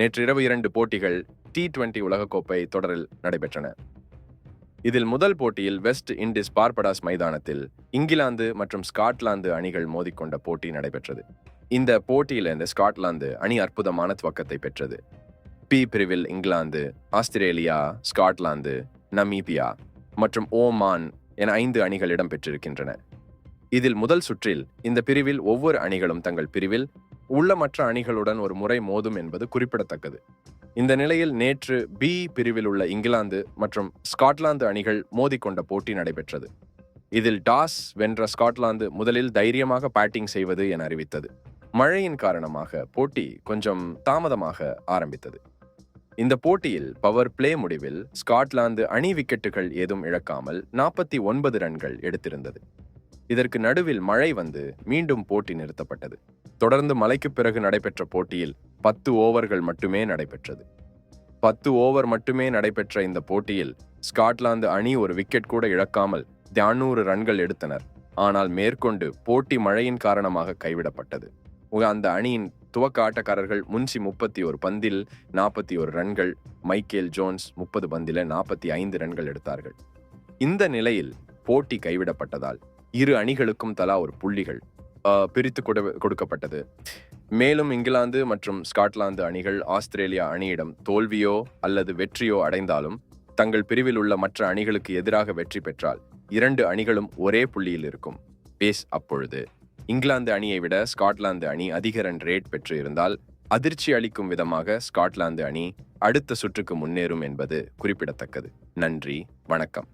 நேற்று இரவு இரண்டு போட்டிகள் டி டுவெண்டி உலகக்கோப்பை தொடரில் நடைபெற்றன. இதில் முதல் போட்டியில் வெஸ்ட் இண்டீஸ் பார்படாஸ் மைதானத்தில் இங்கிலாந்து மற்றும் ஸ்காட்லாந்து அணிகள் மோதிக்கொண்ட போட்டி நடைபெற்றது. இந்த போட்டியிலிருந்து ஸ்காட்லாந்து அணி அற்புதமான துவக்கத்தை பெற்றது. பி பிரிவில் இங்கிலாந்து ஆஸ்திரேலியா ஸ்காட்லாந்து நமீபியா மற்றும் ஓமான் என ஐந்து அணிகள் இடம்பெற்றிருக்கின்றன. இதில் முதல் சுற்றில் இந்த பிரிவில் ஒவ்வொரு அணிகளும் தங்கள் பிரிவில் உள்ள மற்ற அணிகளுடன் ஒரு முறை மோதும் என்பது குறிப்பிடத்தக்கது. இந்த நிலையில் நேற்று பி பிரிவில் உள்ள இங்கிலாந்து மற்றும் ஸ்காட்லாந்து அணிகள் மோதிக்கொண்ட போட்டி நடைபெற்றது. இதில் டாஸ் வென்ற ஸ்காட்லாந்து முதலில் தைரியமாக பேட்டிங் செய்வது என அறிவித்தது. மழையின் காரணமாக போட்டி கொஞ்சம் தாமதமாக ஆரம்பித்தது. இந்த போட்டியில் பவர் பிளே முடிவில் ஸ்காட்லாந்து அணி விக்கெட்டுகள் ஏதும் இழக்காமல் நாற்பத்தி ஒன்பது ரன்கள் எடுத்திருந்தது. இதற்கு நடுவில் மழை வந்து மீண்டும் போட்டி நிறுத்தப்பட்டது. தொடர்ந்து மழைக்குப் பிறகு நடைபெற்ற போட்டியில் பத்து ஓவர்கள் மட்டுமே நடைபெற்றது. பத்து ஓவர் மட்டுமே நடைபெற்ற இந்த போட்டியில் ஸ்காட்லாந்து அணி ஒரு விக்கெட் கூட இழக்காமல் தியானூறு ரன்கள் எடுத்தனர். ஆனால் மேற்கொண்டு போட்டி மழையின் காரணமாக கைவிடப்பட்டது. அந்த அணியின் துவக்க ஆட்டக்காரர்கள் முன்சி முப்பத்தி ஒரு பந்தில் நாற்பத்தி ஒரு ரன்கள் மைக்கேல் ஜோன்ஸ் முப்பது பந்தில நாற்பத்தி ஐந்து ரன்கள் எடுத்தார்கள். இந்த நிலையில் போட்டி கைவிடப்பட்டதால் இரு அணிகளுக்கும் தலா ஒரு புள்ளிகள் பிரித்து கொடு- கொடுக்கப்பட்டது. மேலும் இங்கிலாந்து மற்றும் ஸ்காட்லாந்து அணிகள் ஆஸ்திரேலியா அணியிடம் தோல்வியோ அல்லது வெற்றியோ அடைந்தாலும் தங்கள் பிரிவில் உள்ள மற்ற அணிகளுக்கு எதிராக வெற்றி பெற்றால் இரண்டு அணிகளும் ஒரே புள்ளியில் இருக்கும். பேஸ் அப்பொழுது. இங்கிலாந்து அணியை விட ஸ்காட்லாந்து அணி அதிக ரன் ரேட் பெற்று இருந்தால் அதிர்ச்சி அளிக்கும் விதமாக ஸ்காட்லாந்து அணி அடுத்த சுற்றுக்கு முன்னேறும் என்பது குறிப்பிடத்தக்கது. நன்றி வணக்கம்.